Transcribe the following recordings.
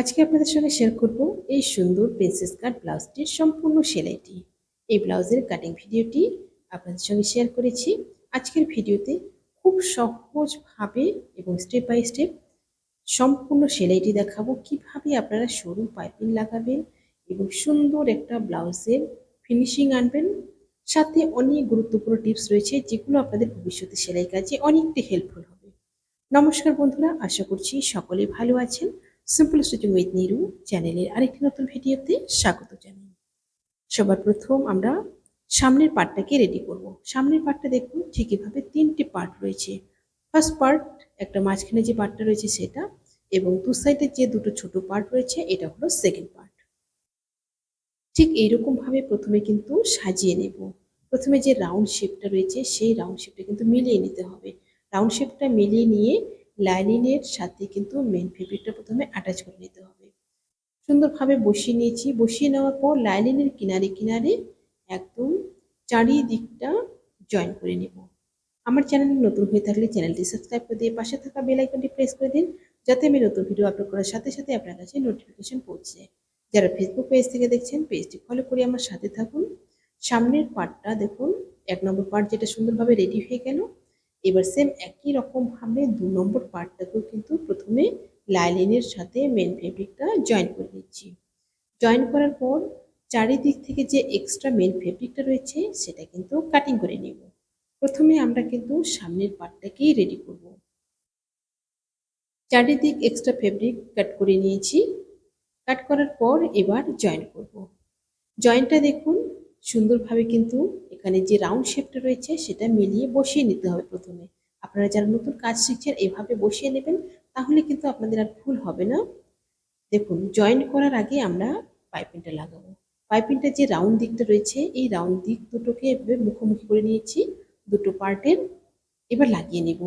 আজকে আপনাদের সঙ্গে শেয়ার করব এই সুন্দর প্রিন্সেস কাট ব্লাউজটির সম্পূর্ণ সেলাইটি। এই ব্লাউজের কাটিং ভিডিওটি আপনাদের সঙ্গে শেয়ার করেছি। আজকের ভিডিওতে খুব সহজভাবে এবং স্টেপ বাই স্টেপ সম্পূর্ণ সেলাইটি দেখাবো। কীভাবে আপনারা সরু পাইপিং লাগাবেন এবং সুন্দর একটা ব্লাউজের ফিনিশিং আনবেন। সাথে অনেক গুরুত্বপূর্ণ টিপস রয়েছে যেগুলো আপনাদের ভবিষ্যতে সেলাই কাজে অনেকটা হেল্পফুল হবে। নমস্কার বন্ধুরা, আশা করছি সকলে ভালো আছেন। সিম্পল স্টিচিং উইথ নিরু চ্যানেলের আরেকটি নতুন ভিডিওতে স্বাগত জানাই। সবার প্রথম আমরা সামনের পার্টটাকে রেডি করব। সামনের পার্টটা দেখুন, ঠিক এভাবে তিনটে পার্ট রয়েছে। ফার্স্ট পার্ট একটা মাঝখানে যে পার্টটা রয়েছে সেটা, এবং দু সাইডে যে দুটো ছোট পার্ট রয়েছে, এটা হলো সেকেন্ড পার্ট ঠিক এইরকম ভাবে প্রথমে কিন্তু সাজিয়ে নেব। প্রথমে যে রাউন্ড শেপটা রয়েছে, সেই রাউন্ড শেপটা কিন্তু মিলিয়ে নিতে হবে। রাউন্ড শেপটা মিলিয়ে নিয়ে লাইনিংয়ের সাথে কিন্তু মেন ফেব্রিকটা প্রথমে অ্যাটাচ করে নিতে হবে। সুন্দরভাবে বসিয়ে নিয়েছি। বসিয়ে নেওয়ার পর লাইনিংয়ের কিনারে কিনারে একদম চারিদিকটা জয়েন করে নেব। আমার চ্যানেল নতুন হয়ে থাকলে চ্যানেলটি সাবস্ক্রাইব করে দিয়ে পাশে থাকা বেল আইকনটি প্রেস করে দিন, যাতে আমি নতুন ভিডিও আপলোড করার সাথে সাথে আপনার কাছে নোটিফিকেশন পৌঁছে। যারা ফেসবুক পেজ থেকে দেখছেন পেজটি ফলো করে আমার সাথে থাকুন। সামনের পার্টটা দেখুন, এক নম্বর পার্ট যেটা সুন্দরভাবে রেডি হয়ে গেল। এবার সেম একই রকমভাবে দু নম্বর পার্টটাকেও কিন্তু প্রথমে লাইলিনের সাথে মেন ফেব্রিকটা জয়েন করে নিচ্ছি। জয়েন করার পর চারিদিক থেকে যে এক্সট্রা মেন ফেব্রিকটা রয়েছে, সেটা কিন্তু কাটিং করে নেব। প্রথমে আমরা কিন্তু সামনের পার্টটাকেই রেডি করব। চারিদিক এক্সট্রা ফেব্রিক কাট করে নিয়েছি। কাট করার পর এবার জয়েন করব। জয়েন্টটা দেখুন সুন্দরভাবে কিন্তু এখানে যে রাউন্ড শেপটা রয়েছে, সেটা মিলিয়ে বসিয়ে নিতে হবে প্রথমে। আপনারা যারা নতুন কাজ শিখছেন, এভাবে বসিয়ে নেবেন, তাহলে কিন্তু আপনাদের আর ভুল হবে না। দেখুন জয়েন করার আগে আমরা পাইপিংটা লাগাবো। পাইপিংটা যে রাউন্ড দিকটা রয়েছে, এই রাউন্ড দিক দুটোকে এভাবে মুখোমুখি করে নিয়েছি, দুটো পার্টের। এবার লাগিয়ে নেব।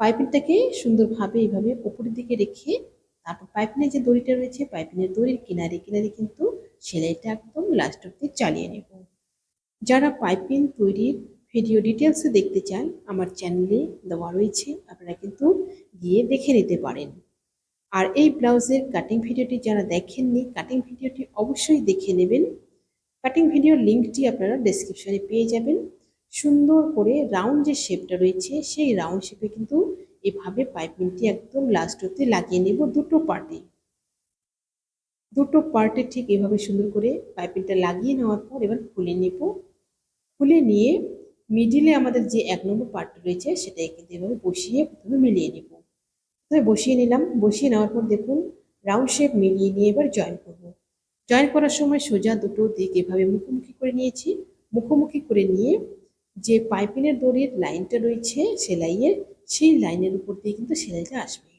পাইপিংটাকে সুন্দরভাবে এভাবে উপরের দিকে রেখে তারপর পাইপিনের যে দড়িটা রয়েছে পাইপিনের দড়ির কিনারে কিনারে কিন্তু সেলাইটা একদম লাস্ট অব্দি চালিয়ে নেব। যারা পাইপিং তৈরির ভিডিও ডিটেলসে দেখতে চান, আমার চ্যানেলে দেওয়া রয়েছে, আপনারা কিন্তু গিয়ে দেখে নিতে পারেন। আর এই ব্লাউজের কাটিং ভিডিওটি যারা দেখেননি কাটিং ভিডিওটি অবশ্যই দেখে নেবেন। কাটিং ভিডিওর লিঙ্কটি আপনারা ডেসক্রিপশনে পেয়ে যাবেন। সুন্দর করে রাউন্ড যে শেপটা রয়েছে, সেই রাউন্ড শেপে কিন্তু এভাবে পাইপিংটি একদম লাস্ট অব্দি লাগিয়ে নেব দুটো পার্টে দুটো পার্টে ঠিক এভাবে সুন্দর করে পাইপিংটা লাগিয়ে নেওয়ার পর এবার খুলে নেব। খুলে নিয়ে মিডিলে আমাদের যে এক নম্বর পার্ট রয়েছে সেটাই কিন্তু এভাবে বসিয়ে প্রথমে মিলিয়ে নেব। প্রথমে বসিয়ে নিলাম। বসিয়ে নেওয়ার পর দেখুন রাউন্ড শেপ মিলিয়ে নিয়ে এবার জয়েন করব। জয়েন করার সময় সোজা দুটো দিক এভাবে মুখোমুখি করে নিয়েছি। মুখোমুখি করে নিয়ে যে পাইপিনের দড়ির লাইনটা রয়েছে, সেলাইয়ের সেই লাইনের উপর দিয়ে কিন্তু সেলাইটা আসবে।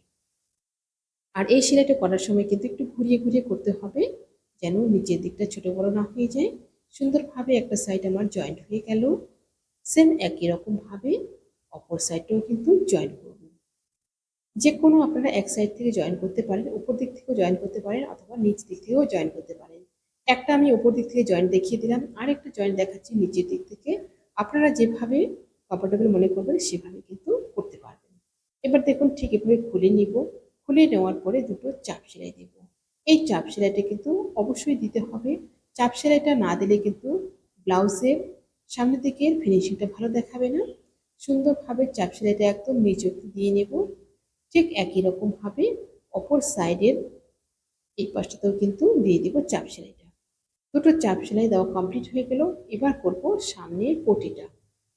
আর এই সেলাইটা করার সময় কিন্তু একটু ঘুরিয়ে ঘুরিয়ে করতে হবে, যেন নিচের দিকটা ছোট বড় না হয়ে যায়। সুন্দরভাবে একটা সাইড আমার জয়েন্ট হয়ে গেল। সেম একই রকমভাবে অপর সাইডটাও কিন্তু জয়েন করব। যে কোনো আপনারা এক সাইড থেকে জয়েন করতে পারেন, উপর দিক থেকেও জয়েন করতে পারেন অথবা নিচ দিক থেকেও জয়েন করতে পারেন। একটা আমি উপর দিক থেকে জয়েন্ট দেখিয়ে দিলাম আর একটা জয়েন্ট দেখাচ্ছি নিচের দিক থেকে। আপনারা যেভাবে কমফোর্টেবল মনে করবেন সেভাবে কিন্তু এবার দেখুন ঠিক এভাবে খুলে নিব। খুলে নেওয়ার পরে দুটো চাপ সেলাই দেব। এই চাপ সেলাইটা কিন্তু অবশ্যই দিতে হবে। চাপ সেলাইটা না দিলে কিন্তু ব্লাউজের সামনের দিকের ফিনিশিংটা ভালো দেখাবে না। সুন্দরভাবে চাপ সেলাইটা একদম নিচ দিয়ে নেব। ঠিক একই রকমভাবে অপর সাইডের এই পাশটাতেও কিন্তু দিয়ে দেব চাপ সেলাইটা। দুটো চাপ সেলাই দেওয়া কমপ্লিট হয়ে গেল। এবার করব সামনের পটিটা।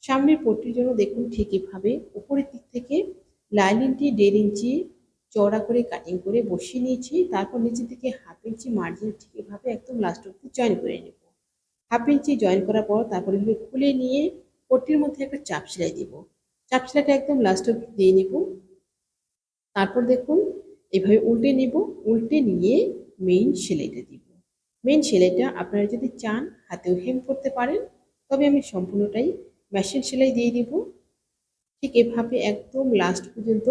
সামনের পটির জন্য দেখুন ঠিক এভাবে উপরের দিক থেকে লাইনিংটি দেড় ইঞ্চি চওড়া করে কাটিং করে বসিয়ে নিয়েছি। তারপর নিচে থেকে হাফ ইঞ্চি মার্জিন ঠিক এভাবে একদম লাস্ট অব্দি জয়েন করে নেব। হাফ ইঞ্চি জয়েন করার পর তারপরে এভাবে খুলে নিয়ে পট্টির মধ্যে একটা চাপ সেলাই দিব। চাপ সেলাইটা একদম লাস্ট অব্দি দিয়ে নেব। তারপর দেখুন এভাবে উল্টে নেব। উল্টে নিয়ে মেইন সেলাইটা দিব। মেইন সেলাইটা আপনারা যদি চান, হাতেও হেম করতে পারেন। তবে আমি সম্পূর্ণটাই মেশিন সেলাই দিয়ে দিব। ঠিক এভাবে একদম লাস্ট পর্যন্ত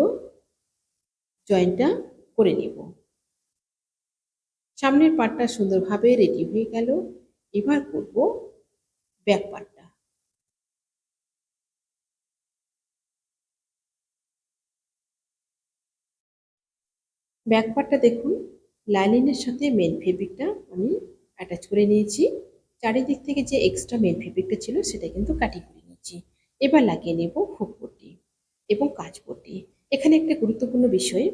জয়েন্টটা করে নেব। সামনের পার্টটা সুন্দরভাবে রেডি হয়ে গেল। এবার করব ব্যাক পার্টটা ব্যাক পার্টটা দেখুন লাইলিনের সাথে মেন ফেব্রিকটা আমি অ্যাটাচ করে নিয়েছি। চারিদিক থেকে যে এক্সট্রা মেন ফেব্রিকটা ছিল সেটা কিন্তু কাটিং করে নিয়েছি। এবার লাগিয়ে নেব হুক এবং কাজ পট্টি এখানে একটা গুরুত্বপূর্ণ বিষয়,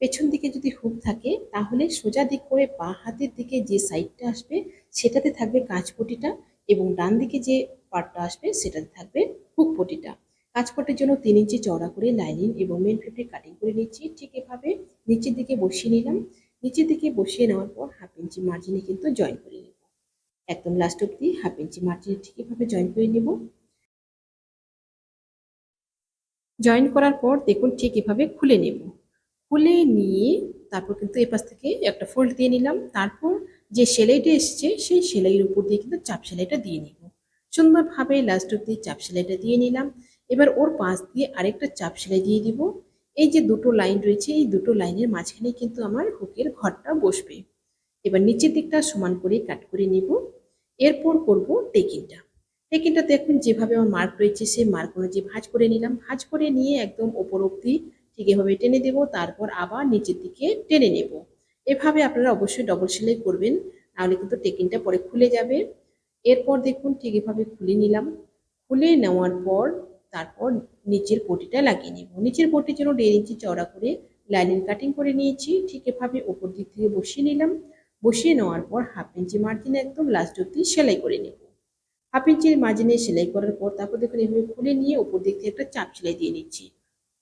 পেছন দিকে যদি হুক থাকে, তাহলে সোজা দিক করে বা হাতের দিকে যে সাইডটা আসবে, সেটাতে থাকবে কাঁচ পটিটা এবং ডান দিকে যে পার্টটা আসবে, সেটাতে থাকবে হুক পটিটা। কাঁচ পটির জন্য তিন ইঞ্চি চওড়া করে লাইনিং এবং মেন ফেব্রিক কাটিং করে নিচ্ছি। ঠিক এভাবে নিচের দিকে বসিয়ে নিলাম। নিচের দিকে বসিয়ে নেওয়ার পর হাফ ইঞ্চি মার্জিনে কিন্তু জয়েন করে নেব। একদম লাস্ট অব্দি হাফ ইঞ্চি মার্জিনে ঠিক এভাবে জয়েন করে নেব। জয়েন করার পর দেখুন ঠিক এভাবে খুলে নেব। খুলে নিয়ে তারপর কিন্তু এপাশ থেকে একটা ফোল্ড দিয়ে নিলাম। তারপর যে সেলাইটা এসছে, সেই সেলাইয়ের উপর দিয়ে কিন্তু চাপ সেলাইটা দিয়ে নিব। সুন্দরভাবে লাস্ট অব্দি চাপ সেলাইটা দিয়ে নিলাম। এবার ওর পাশ দিয়ে আরেকটা চাপ সেলাই দিয়ে দিব। এই যে দুটো লাইন রয়েছে, এই দুটো লাইনের মাঝখানে কিন্তু আমার হুকের ঘরটা বসবে। এবার নিচের দিকটা সমান করে কাট করে নিব। এরপর করব টেকিংটা টেকিংটা দেখুন যেভাবে আমার মার্ক রয়েছে, সেই মার্ক অনুযায়ী ভাঁজ করে নিলাম, ভাঁজ করে নিয়ে একদম ওপর অব্দি ঠিক এভাবে টেনে দেব, তারপর আবার নিচের দিকে টেনে নেব। এভাবে আপনারা অবশ্যই ডবল সেলাই করবেন, নাহলে কিন্তু টেকিংটা পরে খুলে যাবে। এরপর দেখুন ঠিক এভাবে খুলে নিলাম। খুলে নেওয়ার পর তারপর নিচের পটিটা লাগিয়ে নেব। নিচের পটির জন্য দেড় ইঞ্চি চওড়া করে লাইনিং কাটিং করে নিয়েছি, ঠিক এভাবে ওপর দিক থেকে বসিয়ে নিলাম। বসিয়ে নেওয়ার পর হাফ ইঞ্চি মার্জিনে একদম লাস্ট অব্দি সেলাই করে নেব। হাফ ইঞ্চির মার্জিনে সেলাই করার পর তারপর দেখুন এভাবে খুলে নিয়ে উপর দিক থেকে একটা চাপ সেলাই দিয়ে নিচ্ছি।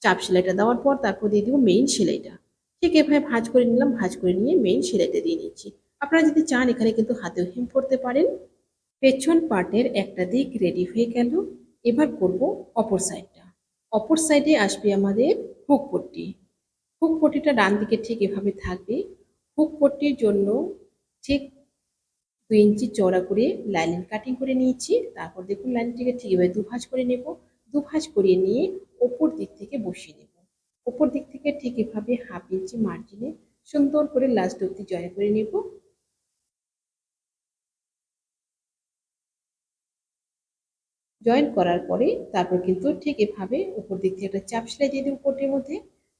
চাপ সেলাইটা দেওয়ার পর তারপর দিয়ে দিব মেইন সেলাইটা। ঠিক এভাবে ভাঁজ করে নিলাম, ভাঁজ করে নিয়ে মেইন সেলাইটা দিয়ে নিচ্ছি। আপনারা যদি চান এখানে কিন্তু হাতেও হেম করতে পারেন। পেছন পার্টের একটা দিক রেডি হয়ে গেল। এবার করব অপর সাইডটা অপর সাইডে আসবে আমাদের হুক পট্টি। হুক পট্টিটা ডান দিকে ঠিক এভাবে থাকবে। হুক পট্টির জন্য ঠিক দুই ইঞ্চি চওড়া করে লাইনিং কাটিং করে নিয়েছি। তারপর দেখুন লাইনটিকে ঠিক এভাবে দুভাজ করে নেব। দুভাজ করিয়ে নিয়ে ওপর দিক থেকে বসিয়ে নেব ওপর দিক থেকে ঠিক এভাবে হাফ ইঞ্চি মার্জিনে সুন্দর করে লাস্ট অব্দি জয়েন করে নেব। জয়েন করার পরে তারপর কিন্তু ঠিক এভাবে উপর দিক থেকে একটা চাপ সেলাই দিয়ে দেবো কোটের মধ্যে।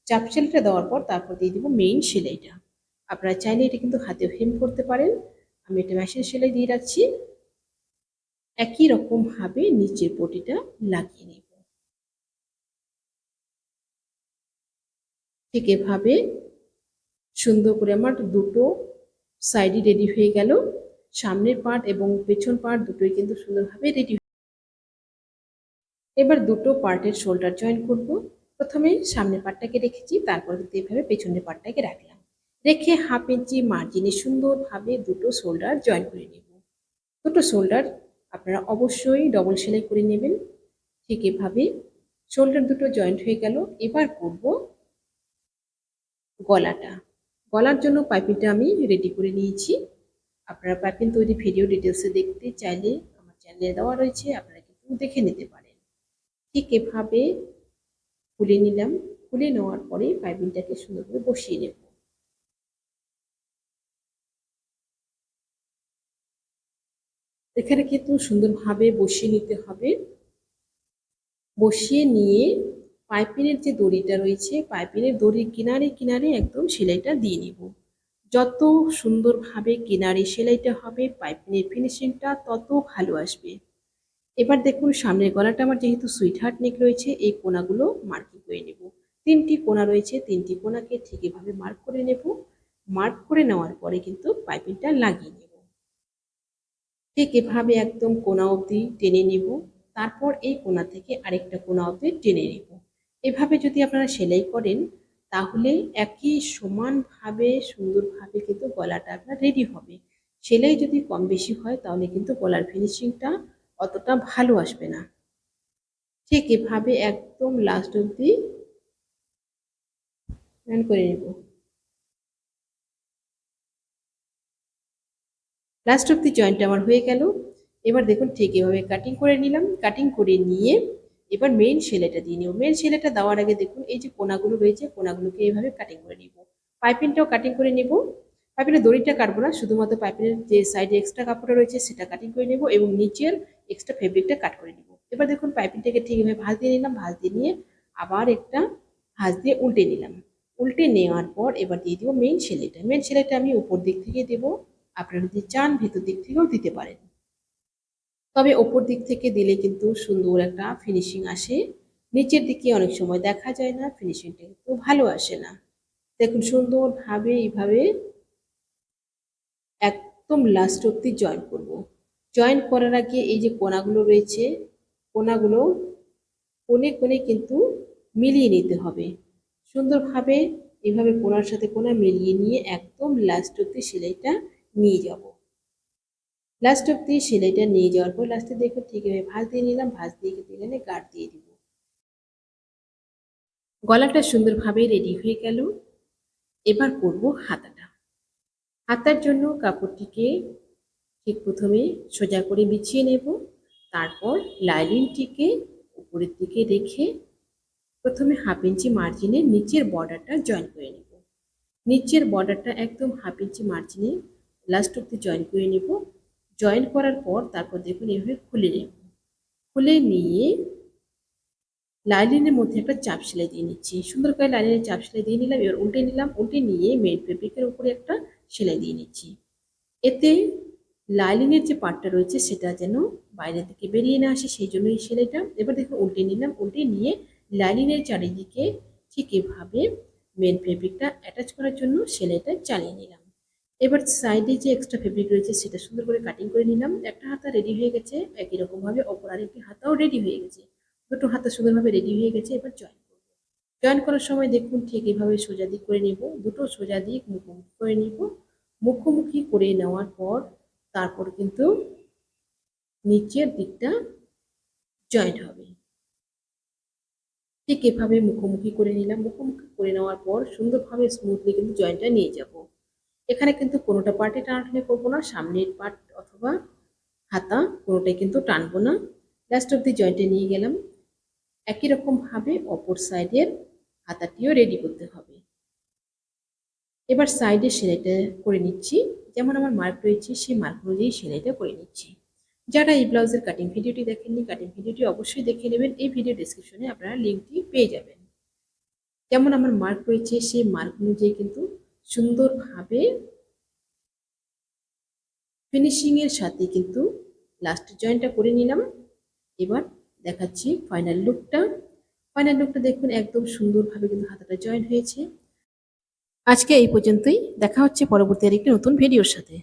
চাপ সেলাইটা দেওয়ার পর তারপর দিয়ে দেবো মেইন সেলাইটা। আপনারা চাইলে এটা কিন্তু হাতেও হেম করতে পারেন। আমি এটা মেশিন সেলাই দিয়ে রাখছি। একই রকম ভাবে নিচের পটিটা লাগিয়ে নেব। ঠিক এভাবে সুন্দর করে আমার দুটো সাইডই রেডি হয়ে গেল। সামনের পার্ট এবং পেছন পার্ট দুটোই কিন্তু সুন্দরভাবে রেডি এবার দুটো পার্টের শোল্ডার জয়েন করব। প্রথমে সামনের পার্টটাকে রেখেছি, তারপর কিন্তু এভাবে পেছনের পার্টটাকে রাখলাম। রেখে হাফ ইঞ্চি মার্জিনে সুন্দরভাবে দুটো শোল্ডার জয়েন করে নেব। দুটো শোল্ডার আপনারা অবশ্যই ডবল সেলাই করে নেবেন। ঠিক এভাবে শোল্ডার দুটো জয়েন্ট হয়ে গেল। এবার করব গলাটা। গলার জন্য পাইপিংটা আমি রেডি করে নিয়েছি। আপনারা পাইপিং তৈরি ভিডিও ডিটেলসে দেখতে চাইলে আমার চ্যানেলে দেওয়া রয়েছে, আপনারা কিন্তু দেখে নিতে পারেন। ঠিক এভাবে খুলে নিলাম। খুলে নেওয়ার পরে পাইপিংটাকে সুন্দর করে বসিয়ে নেব। এখানে কিন্তু সুন্দরভাবে বসিয়ে নিতে হবে। বসিয়ে নিয়ে পাইপিনের যে দড়িটা রয়েছে, পাইপিনের দড়ির কিনারে কিনারে একদম সেলাইটা দিয়ে নিব। যত সুন্দরভাবে কিনারে সেলাইটা হবে, পাইপিনের ফিনিশিংটা তত ভালো আসবে। এবার দেখুন, সামনের গলাটা আমার যেহেতু সুইট হার্ট নেক রয়েছে, এই কোনাগুলো মার্কিং করে নেব। তিনটি কোনা রয়েছে, তিনটি কোনাকে ঠিক এভাবে মার্ক করে নেব। মার্ক করে নেওয়ার পরে কিন্তু পাইপিংটা লাগিয়ে নেব। ঠিক এভাবে একদম কোনা অবধি টেনে নেব, তারপর এই কোনা থেকে আরেকটা কোনা অবধি টেনে নেব। এভাবে যদি আপনারা সেলাই করেন, তাহলে একই সমানভাবে, সুন্দরভাবে কিন্তু গলাটা আপনার রেডি হবে। সেলাই যদি কম বেশি হয়, তাহলে কিন্তু গলার ফিনিশিংটা অতটা ভালো আসবে না। ঠিক এভাবে একদম লাস্ট অবধি করে নেব। লাস্ট অফ দি জয়েন্ট আমার হয়ে গেল। এবার দেখুন ঠিক এভাবে কাটিং করে নিলাম। কাটিং করে নিয়ে এবার মেন সেলাইটা দিয়ে নেব। মেন সেলাইটা দেওয়ার আগে দেখুন এই যে কোনাগুলো রয়েছে, কোনাগুলোকে এইভাবে কাটিং করে নিব। পাইপিংটাও কাটিং করে নেব। পাইপিনের দড়িটা কাটবো না, শুধুমাত্র পাইপিনের যে সাইডে এক্সট্রা কাপড়টা রয়েছে সেটা কাটিং করে নেব এবং নিচের এক্সট্রা ফেব্রিকটা কাট করে নেব। এবার দেখুন পাইপিংটাকে ঠিক এভাবে ভাঁজ দিয়ে নিলাম, ভাঁজ দিয়ে নিয়ে আবার একটা ভাঁজ দিয়ে উল্টে নিলাম। উল্টে নেওয়ার পর এবার দিয়ে দিব মেন সেলাইটা মেন সেলাইটা আমি উপর দিক থেকে দেব। আপনারা যদি চান, ভেতর দিক থেকেও দিতে পারেন। তবে ওপর দিক থেকে দিলে কিন্তু সুন্দর একটা ফিনিশিং আসে। নিচের দিকে অনেক সময় দেখা যায় না ফিনিশিংটা কিন্তু ভালো আসে না। দেখুন, সুন্দরভাবে এইভাবে একদম লাস্ট অব্দি জয়েন করব। জয়েন করার আগে এই যে কোনাগুলো রয়েছে, কোনাগুলো কোণে কোণে কিন্তু মিলিয়ে নিতে হবে। সুন্দরভাবে এভাবে কোনার সাথে কোনা মিলিয়ে নিয়ে একদম লাস্ট অব্দি সেলাইটা নিয়ে যাব। লাস্ট অব্দি সেলাইটা নিয়ে যাওয়ার পর লাস্টে দেখো, ঠিক এভাবে ভাঁজ দিয়ে নিলাম, ভাঁজ দিয়ে দিলে গাঢ় দিয়ে দিব। গলাটা সুন্দরভাবে রেডি হয়ে গেল। এবার করব হাতাটা। হাতার জন্য কাপড়টিকে ঠিক প্রথমে সোজা করে বিছিয়ে নেব। তারপর লাইলিনটিকে উপরের দিকে রেখে প্রথমে হাফ ইঞ্চি মার্জিনে নিচের বর্ডারটা জয়েন করে নেব। নিচের বর্ডারটা একদম হাফ ইঞ্চি মার্জিনে লাস্ট অব্দি জয়েন করে নেব। জয়েন করার পর তারপর দেখুন এভাবে খুলে নেব। খুলে নিয়ে লাইলিনের মধ্যে একটা চাপ সেলাই দিয়ে নিচ্ছি। সুন্দর করে লাইলিনের চাপ সেলাই দিয়ে নিলাম, এবার উল্টে নিলাম, উল্টে নিয়ে মেন ফেব্রিকের উপরে একটা সেলাই দিয়ে নিচ্ছি। এতে লাইলিনের যে পার্টটা রয়েছে সেটা যেন বাইরে থেকে বেরিয়ে না আসে, সেই জন্য এই সেলাইটা। এবার দেখুন উল্টে নিলাম, উল্টে নিয়ে লাইলিনের চারিদিকে ঠিক এভাবে মেন ফেব্রিকটা অ্যাটাচ করার জন্য সেলাইটা চালিয়ে নিলাম। এবার সাইডে যে এক্সট্রা ফেব্রিক রয়েছে সেটা সুন্দর করে কাটিং করে নিলাম। একটা হাতা রেডি হয়ে গেছে, একই রকমভাবে অপর আরেকটি হাতাও রেডি হয়ে গেছে। দুটো হাতা সুন্দরভাবে রেডি হয়ে গেছে, এবার জয়েন করব। জয়েন করার সময় দেখুন ঠিক এভাবে সোজা দিক করে নিব, দুটো সোজা দিক মুখোমুখি করে নিব। মুখোমুখি করে নেওয়ার পর তারপর কিন্তু নিচের দিকটা জয়েন্ট হবে। ঠিক এভাবে মুখোমুখি করে নিলাম। মুখোমুখি করে নেওয়ার পর সুন্দরভাবে স্মুথলি কিন্তু জয়েন্টটা নিয়ে যাব। এখানে কিন্তু কোনোটা পার্টে টানাটানি করব না, সামনের পার্ট অথবা হাতা, কোনোটাই কিন্তু টানবো না। লাস্ট অব দি জয়েন্টে নিয়ে গেলাম। একই রকমভাবে অপর সাইডের হাতাটিও রেডি করতে হবে। এবার সাইডে সেলাইটা করে নিচ্ছি। যেমন আমার মার্ক রয়েছে, সেই মার্ক অনুযায়ী সেলাইটা করে নিচ্ছি। যারা এই ব্লাউজের কাটিং ভিডিওটি দেখেননি কাটিং ভিডিওটি অবশ্যই দেখে নেবেন। এই ভিডিও ডিসক্রিপশনে আপনারা লিঙ্কটি পেয়ে যাবেন। যেমন আমার মার্ক রয়েছে, সেই মার্ক অনুযায়ী কিন্তু সুন্দরভাবে ফিনিশিংয়ের সাথে কিন্তু লাস্ট জয়েন্টটা করে নিলাম। এবার দেখাচ্ছি ফাইনাল লুকটা ফাইনাল লুকটা দেখুন, একদম সুন্দরভাবে কিন্তু হাতাটা জয়েন হয়েছে। আজকে এই পর্যন্তই। দেখা হচ্ছে পরবর্তী আরেকটি নতুন ভিডিওর সাথে।